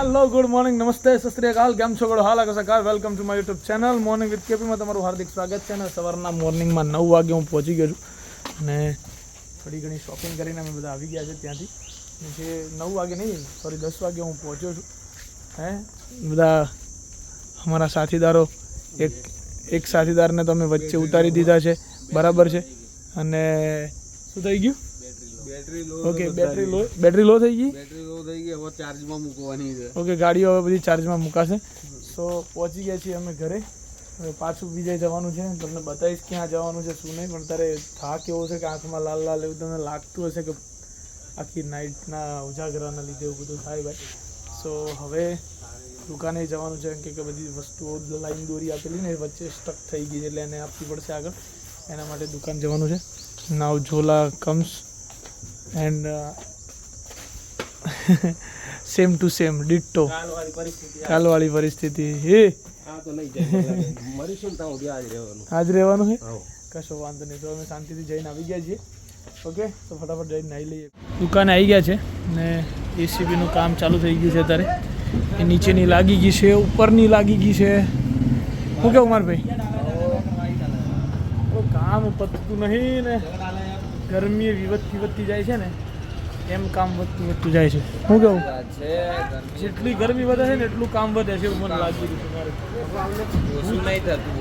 Hello good morning નમસ્તે સત શ્રી અકાલ કેમ છો ગોળ હાલ આગળ welcome to my YouTube channel morning with કેપીમાં તમારું હાર્દિક સ્વાગત છે અને સવારના મોર્નિંગમાં નવ વાગે હું પહોંચી ગયો છું. અને થોડી ઘણી શોપિંગ કરીને અમે બધા આવી ગયા છે ત્યાંથી. જે નવ વાગે નહીં સોરી દસ વાગે હું પહોંચ્યો છું. હે? બધા અમારા સાથીદારો, એક એક સાથીદારને તમે વચ્ચે ઉતારી દીધા છે. બરાબર છે. અને શું થઈ ગયું? Okay battery low battery low થઈ ગઈ? બેટરી લો થઈ ગઈ હવે ચાર્જમાં મૂકવાની છે. ઓકે ગાડીઓ હવે બધી ચાર્જમાં મુકાશે. સો પહોંચી ગયા છીએ અમે ઘરે. હવે પાછું બીજે જવાનું છે. તમને બતાવીશ ક્યાં જવાનું છે શું નહીં પણ તારે થાક એવો છે કે આંખમાં લાલ લાલ એવું તમને લાગતું હશે કે આખી નાઇટના ઉજાગરાના લીધે એવું બધું થાય ભાઈ. સો હવે દુકાને જવાનું છે કેમ કે બધી વસ્તુઓ લાઈન દોરી આપેલી ને એ વચ્ચે સ્ટક થઈ ગઈ છે એટલે એને આપવી પડશે આગળ. એના માટે દુકાન જવાનું છે. Now ઝોલા comes and same to same ditto કાલવાળી પરિસ્થિતિ. હે? આજ રહેવાનું છે કશો વાંધો નહીં. તો અમે શાંતિથી જઈને આવી ગયા છીએ. ઓકે? તો ફટાફટ જઈને નાહી લઈએ. દુકાને આવી ગયા છે ને એસીબીનું કામ ચાલુ થઈ ગયું છે અત્યારે. એ નીચેની લાગી ગઈ છે ઉપરની લાગી ગઈ છે. શું કેવું ઉમરભાઈ કામ પતતું નહીં ને. ગરમી વિવતથી વધતી જાય છે ને એમ કામ વધતું વધતું જાય છે. શું કેવું જેટલી ગરમી વધે છે ને એટલું કામ વધે છે એવું મને લાગી રહ્યું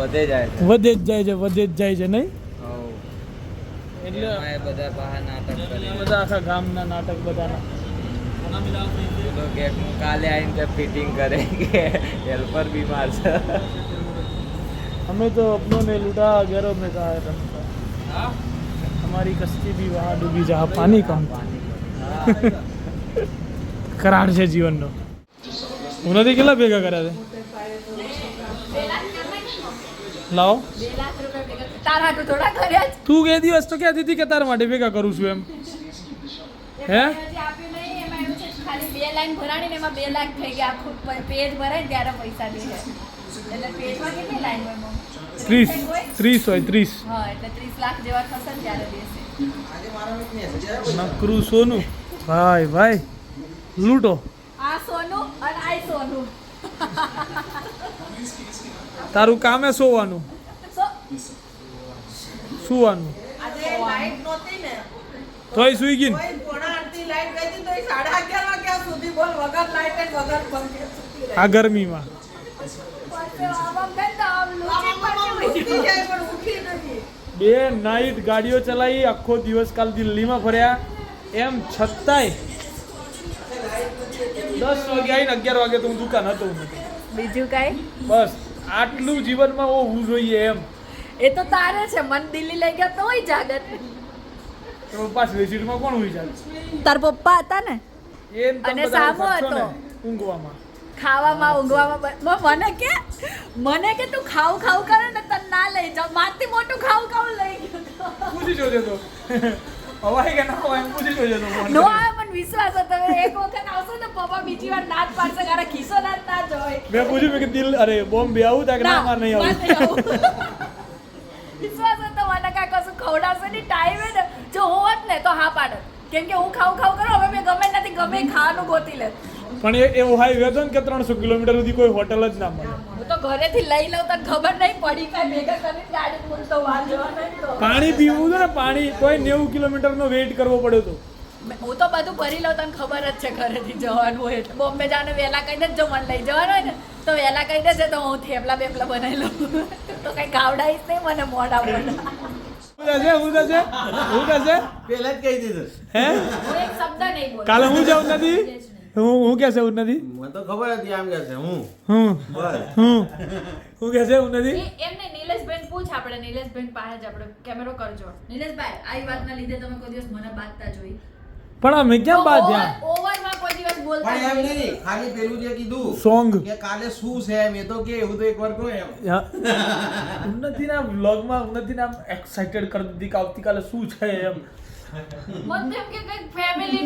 વધે જાય વધે જ જાય છે વધે જ જાય છે નહીં? એટલે બધા બહાર નાટક બધા આખા ગામના નાટક બધાના. કાલે આવીને ફિટિંગ કરે હેલ્પર બીમાર છે. અમે તો અપનો ને લૂટા ગેરો મેં કહા हमारी कश्ती भी वहाँ डूबी जहाँ पानी कम કરાર છે જીવનનો હું નથી કેટલા ભેગા કર્યા છે લાવો બે લાખ રૂપિયા ભેગા તારા હાટુ થોડા કર્યા જ તું એ દિવસ તો કહેતી હતી કે તારા માટે ભેગા કરું છું એમ હે? એમાં હજી આપ્યું નહીં એમાં એવું છે કે ખાલી બે લાઈન ભરાણી ને એમાં બે લાખ થઈ ગયા આખું પ- પેજ ભરાય ને ત્યારે પૈસા દે છે એટલે પેજમાં કેટલી લાઈન હોય મમ? ત્રીસ ત્રીસ હોય ત્રીસ. હા એટલે ત્રીસ લાખ જેવા થશે ને ત્યારે દેશે નકરું સોનું. ભાઈ ભાઈ લૂંટો. આ સોનું અને તારું કામે સોવાનું. સુવાનું. આજે લાઈટ નહોતી ને. તોય સુઈ ગઈ ને. કોઈ પોણા આઠની લાઈટ ગઈ હતી તો એ સાડા અગિયાર વાગ્યા સુધી બોલ વગર લાઈટ ને વગર પંખે સૂતી રહી. આ ગરમીમાં પછી આમાં બેન તો આમ લૂંટી આમાં પડી ઉઠી જાય પણ ઉઠી નથી બે નાઈટ ગાડીઓ ચલાવી આખો દિવસ કાલ દિલ્હીમાં ફર્યા. એમ છતાંય દસ વાગે આવીને અગિયાર વાગે તો હું દુકાન હતો બીજું કાંઈ? બસ આટલું જીવનમાં હોવું જોઈએ એમ. એ તો તારે છે મન દિલ્હી લઈ ગયા તો હોય જાગત પપ્પા પાછલી કોણ હોય તાર પપ્પા હતા ને? અને સામો હતો. ઊંઘવામાં. ખાવામાં ઊંઘવામાં મને કે મને કે તું ખાવ ખાવ કરે ને તને ના લઈ જાવ મારથી મોટું ખાવ ખાવ લઈ ગયો પૂછી જોજો તો. હવાય કે ના હવાય પૂછી જોજો તો નો આવે મને વિશ્વાસ હતો એક વખત આવશો ને પપ્પા બીજી વાર ના જ પાડશે કારણ ખિસ્સો ના જ ના જ હોય. મેં પૂછ્યું મેં કે દિલ અરે બોમ્બે આવું તા કે ના માર નહીં આવું. વિશ્વાસ હતો મને કાંઈ કશું ખવડાવશે નહીં. ટાઈમે ને જો હોત ને તો હા પાડત. કેમ કે હું ખાવ ખાવ કરું હવે મેં ગમે નથી ગમે ખાવાનું ગોતી લે પણ એ એવો હાઈવે હતો ને કે ત્રણસો કિલોમીટર સુધી કોઈ હોટલ જ ના મળે. હું તો ઘરેથી લઈ લઉં તને ખબર નહીં પડી કાંઈ? ભેગા કરીને ગાડી મૂકતો વાર પાણી પીવું હતું ને પાણી કોઈ નેવું કિલોમીટરનો વેઇટ કરવો પડ્યો હતો હું તો બધું ભરી લઉં તને ખબર જ છે ઘરેથી જવાનું હોય એટલે. બોમ્બે જવાનું વહેલા કહી દે જો મને લઈ જવાનું હોય ને તો વહેલા કહી દેજે તો હું થેપલા બેપલા બનાવી લઉં. તો કઈ ગાવડાઈશ નહીં મને મોડા મોડા કાલે હું જવું નથી? હું હું કહેશે હું નથી મને તો ખબર હતી આમ કે છે હું. હું બસ. હું હું કહેશે હું નથી એમને નીલેશબેન પૂછ આપણે નીલેશબેન પાસે જ આપણે કેમેરો કરજો. નીલેશભાઈ આ વાતના લીધે તમે કોઈ દિવસ મને બાતતા જોઈ. પણ અમે કેમ બાદ ધ્યાન ઓવરમાં કોઈ દિવસ બોલતા પણ એમ. નહીં. ખાલી પેલું જે કીધું સોંગ. કે કાલે શું છે એમ એ તો કે એવું તો એક વાર કહો એમ. ઉન્નતિના વ્લોગમાં ઉન્નતિના એક્સાઇટેડ કરી દીધી કે આવતીકાલે શું છે એમ? મને કે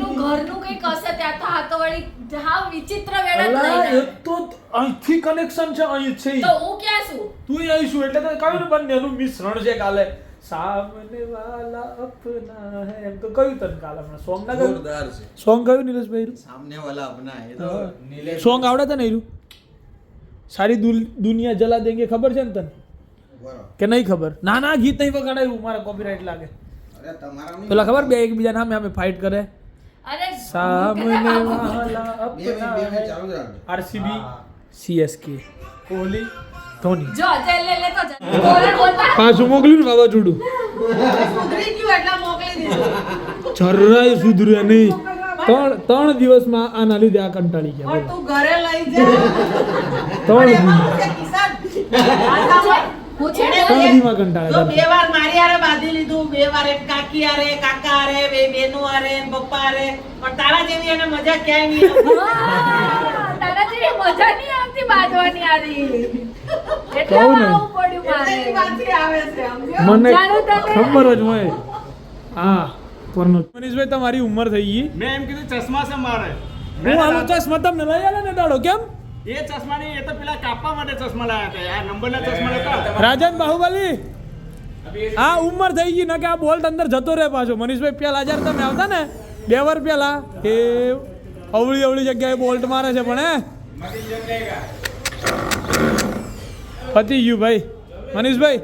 નું ઘરનું કઈ કસે ત્યાં તો હાથો વળી હા વિચિત્ર વેળા થઈ અલા, તો અહીંથી કનેક્શન છે અહીં છે. તો હું ક્યાં છું? તું આવીશું એટલે તો કયું બંને નું મિશ્રણ છે કાલે. સામને વાલા અપના હે એમ તો કયું તન કાલ હમણાં. સોંગ ના કયું જોરદાર છે. સોંગ કયું નિલેશભાઈ? સામને વાલા અપના એ તો નીલેશ. સોંગ આવડે તને એનું સારી દુનિયા જલા દેંગે ખબર છે ને તને? કે નહીં ખબર? ના ના ગીત નહીં વગાડાયું મારા કોપીરાઇટ લાગે. પેલા ખબર બે એકબીજા નામે અમે ફાઇટ કરે. અરે સામને વાલા આરસીબી સીએસકે કોહલી ધોની. જો જય લે લે તો પાછું મોકલ્યું ને વાવાઝોડું. સુધરી ગયું એટલે મોકલી દીધું. જરાય સુધરે નહીં. ત્રણ ત્રણ દિવસમાં આના લીધે આ કંટાળી ગયા તું ઘરે લઈ જા. ત્રણ એમાં બે- દીમાં કંટાળ્યા જો બે વાર મારી હારે બાંધી લીધું બે વાર એક કાકી હારે કાકા હારે બે બેનો હારે પપ્પા હારે. પણ તારા જેવી એને મજા ક્યાંય નહીં તારા જેવી મજા નહીં આવતી બાંધવાની આરી એટલે આવું પડ્યું મારે. આવે છે મને ખબર જ હોય. હા પરનો. મનીષભાઈ તમારી ઉંમર થઈ ગઈ. મેં એમ કીધું ચશ્મા છે મારે હું આનો ચશ્મા તમને લઈ આલે ને દાડો કેમ? એ ચશ્મા નહીં એ તો પેલા કાપવા માટે ચશ્મા લાયા હતા આ નંબરના ચશ્મા હતા રાજન બાહુબલી આ ઉંમર થઈ ગઈ ને કે આ બોલ્ટ અંદર જતો રહે પાછો. મનીષભાઈ પેલા જ્યારે તમે આવતા ને બે વાર પેલા. એ અવળી અવળી જગ્યાએ બોલ્ટ મારે છે પણ હે? પતી ગયું ભાઈ. મનીષભાઈ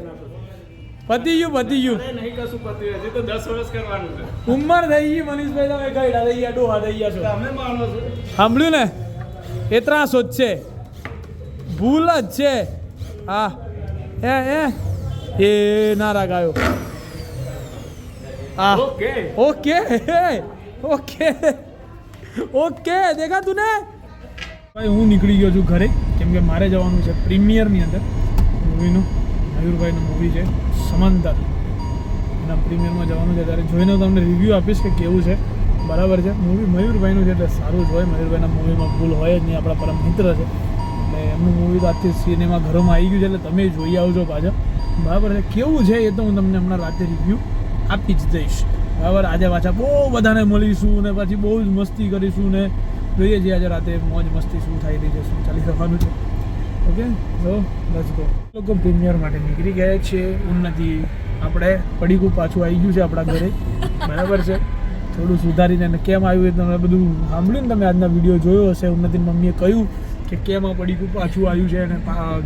પતી ગયું પતી ગયું ઉમર નહીં કશું પતી હજી તો દસ વર્ષ કરવાનું છે. ઉંમર થઈ ગઈ મનીષભાઈ તમે ગઈડા થઈ ગયા ડોહા થઈ ગયા છો. તમે માનો છો. સાંભળ્યું ને? એ ત્રાસો જ છે. ભૂલ જ છે. આ એ એ. એ નારા ગાયો આ ઓકે. Okay okay. ઓકે દેખા તું ને ભાઈ હું નીકળી ગયો છું ઘરે. કેમ કે મારે જવાનું છે પ્રીમિયરની અંદર. મૂવીનું મયુરભાઈનું મૂવી છે સમંદર. એના પ્રીમિયરમાં જવાનું છે. ત્યારે જોઈને હું તમને રિવ્યૂ આપીશ કે કેવું છે. બરાબર છે. મૂવી મયુરભાઈનું છે એટલે સારું જ હોય. મયુરભાઈના મૂવીમાં ભૂલ હોય જ નહીં. આપણા પરમ મિત્ર છે. એટલે એમનું મૂવી તો આજથી સિનેમા ઘરોમાં આવી ગયું છે એટલે તમે જોઈ આવજો પાછા. બરાબર છે. કેવું છે એ તો હું તમને હમણાં રાતે રિવ્યૂ આપી જ દઈશ. બરાબર? આજે પાછા બહુ બધાને મળીશું ને પછી બહુ જ મસ્તી કરીશું ને. જોઈએ છીએ આજે રાતે મોજ મસ્તી શું થઈ રહી છે, શું ચાલી રહેવાનું છે. ઓકે? સો લેટ્સ ગો લોકો પ્રીમિયર માટે નીકળી ગયા છે ઉન્નતિ આપણે, પડીકું પાછું આવી ગયું છે આપણા ઘરે. બરાબર છે? થોડું સુધારીને અને કેમ આવ્યું એ તમે બધું સાંભળ્યું ને તમે આજના વીડિયો જોયો હશે. ઉન્નતિની મમ્મીએ કહ્યું કે કેમ આ પડીકું પાછું આવ્યું છે અને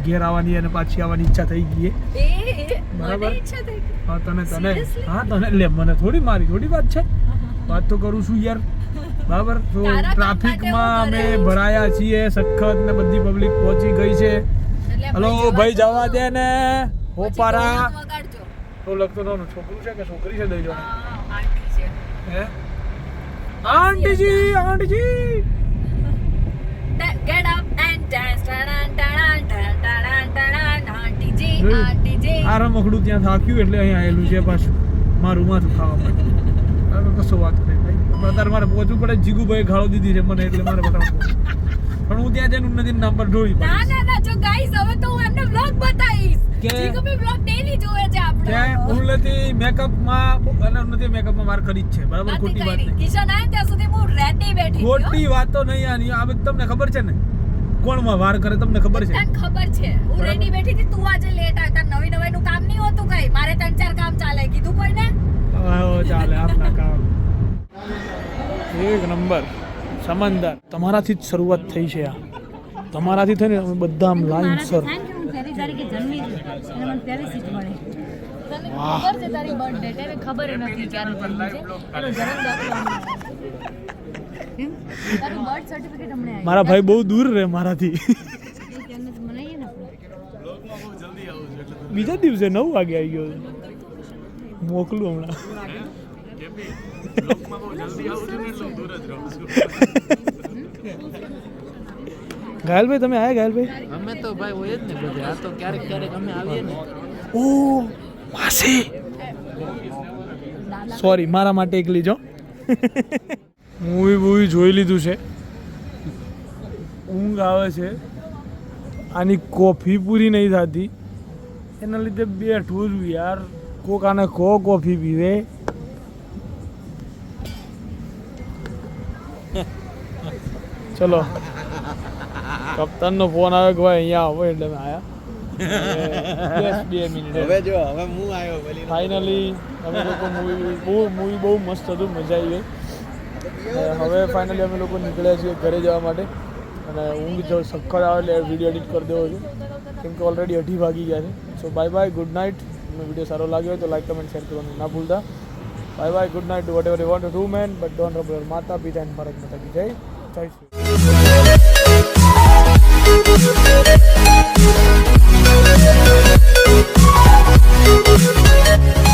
ઘેર આવવાની અને પાછી આવવાની ઈચ્છા થઈ ગઈ બરાબર. હા તને તને. હા તને. લે મને થોડી મારી થોડી વાત છે. વાત તો કરું છું યાર. બરાબર? તો ટ્રાફિકમાં અમે ભરાયા છીએ. સખત ને બધી પબ્લિક પહોંચી ગઈ છે. હલો ભાઈ જવા દે. ને. હોપારા. તો લગતો તો છોકરું છે કે છોકરી છે દઈ જો હા, આંટી આંટીજી આંટીજી! Da- Get up and dance. આ રમકડું ત્યાં થાક્યું એટલે અહીંયા આવેલું છે પાછું. મારું માથું ખાવા માટે. કશો વાત નહીં ભાઈ. અત્યારે મારે પહોંચવું પડે જીગુભાઈ ગાળો દીધી છે મને એટલે મારે બતાવવું પણ હું ત્યાં જઈને ઉન્નતિ નંબર જોઈ ના ના ના જો ગાઈસ હવે તો હું એમને વ્લોગ બતાવીશ. કે- જીગુ ભી વ્લોગ ડેલી જોવે છે આપણો. કે ઉન્નતિ મેકઅપમાં અને ઉન્નતિ મેકઅપમાં માર કરી જ છે. બરાબર ખોટી વાત નહીં. કિશન આય ત્યાં સુધી હું રેડી બેઠી. ખોટી વાતો નહીં આની. આ તમને ખબર છે ને? કોણમાં વાર કરે તમને ખબર છે? તને ખબર છે. હું. રેડી બેઠી હતી તું આજે લેટ આવ્યો તાર નવી નવાઈ નું કામ નહીં હોતું કઈ? મારે ત્રણ ચાર કામ ચાલે. કીધું કોઈને? આવો ચાલે આપના કામ. એક નંબર સમંદર. તમારાથી જ શરૂઆત થઈ છે આ. તમારાથી થઈને અમે બધા આમ લાઈન સર. મારા ભાઈ બહુ દૂર રહે મારાથી. બીજા દિવસે નવ વાગે આવી ગયો. મોકલું હમણાં. ઘાયલભાઈ તમે આયા ઘાયલભાઈ અમે તો ભાઈ હોય જ ને બધે. આ તો ક્યારેક ક્યારેક અમે આવીએ ને. ઓ માસી સોરી મારા માટે એકલી જો મૂવી બૂવી જોઈ લીધું છે. ઊંઘ આવે છે. આની કોફી પૂરી નહીં થતી. એના લીધે બેઠું જ યાર. કોક આને કો કોફી પીવે. ચલો. કપ્તાનનો ફોન આવ્યો કે ભાઈ અહીંયા આવો એટલે મેં આયા. બસ બે મિનિટ હવે જો હવે હું આવ્યો ફાઇનલી અમે લોકો મૂવી બહુ મૂવી બહુ મસ્ત હતું મજા આવી ગઈ. હવે ફાઇનલી અમે લોકો નીકળ્યા છીએ ઘરે જવા માટે. અને ઊંઘ જો સખત આવે એટલે વીડિયો એડિટ કરી દેવો છું. કેમ કે ઓલરેડી અઢી વાગી ગયા છે. So bye bye good night તમને વીડિયો સારો લાગ્યો હોય તો લાઈક કમેન્ટ શેર કરવાનું ના ભૂલતા. Bye bye good night whatever you want to man but don't rub માતા પિતા એન્ડ ભારત માતા કી જય. Thank you.